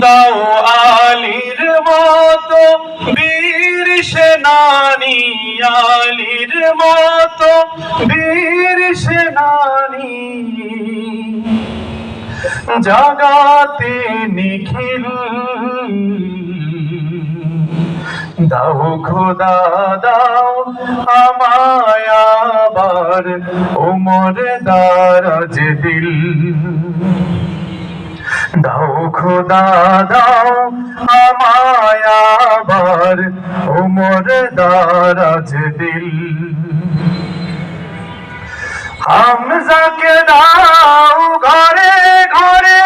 দাও আলির মতো, বীর সেনানি আলির মতো, বীর সেনানি। জাগাতে নিখিল। দাও খোদা, দাও আমায় আবার, ওমর দারাজ দিল। দাও খোদা, দাও আমায় আবার, ওমর দারাজ দিল। হামজাকে দাও ঘরে ঘরে।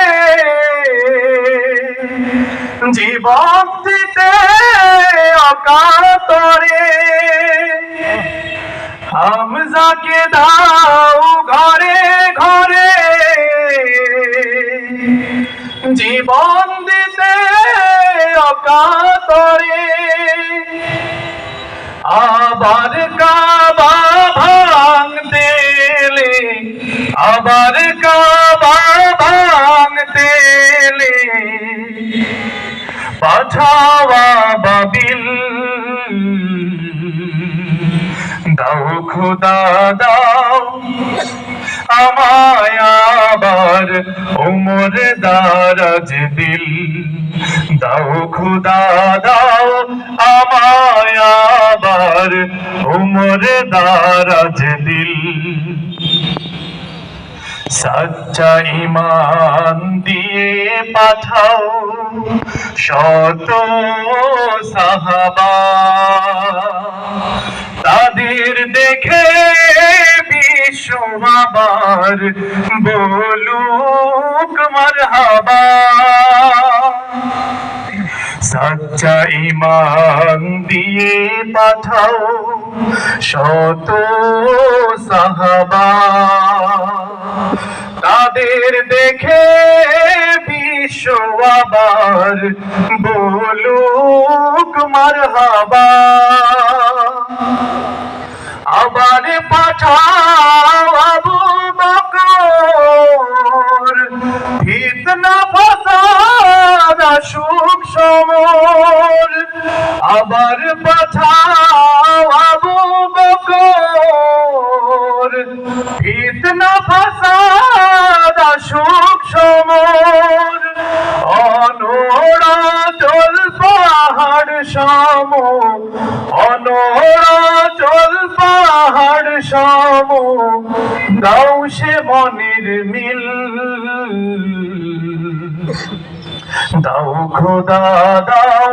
জীবন দিতে অকাতরে হামজাকে দাও ঘরে ঘরে। জীবন দিতে অকাতরে। আবার কাবা ভাঙতে এলে, আবার কাবা ভাঙতে এলে। পাঠাওয়া বাবিল, দাও খুদা, দাও। ওমর দারাজ দিল। দাও খুদা, দাও আমায় আবার। ওমর দারাজ দিল। সচ্চা ইমান দিয়ে পাঠাও শত সাহাবা। তাদের দেখে বিশ্ব আবার, বলুক মারহাবা। সচ্চা ইমান দিয়ে পাঠাও শত সাহাবা। তাদের দেখে বিশ্ব আবার, বলুক মারহাবা। আবার পাঠাও আবার পাঠাও আবু বকর। ফিতনা ফসাদ সুখ সমর। চল পাহাড় সম অনোড়া চল পাহাড় সম দাও সে মনের মিল। দাও খোদা, দাও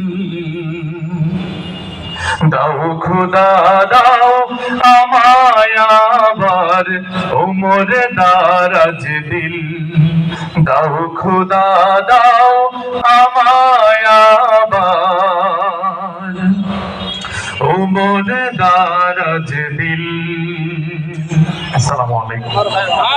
দাও খুদা, দাও আমায় আবার। ওমর দারাজ দিল। দাও খুদা, দাও আমায় আবার। ওমর দারাজ দিল। আসসালামু আলাইকুম।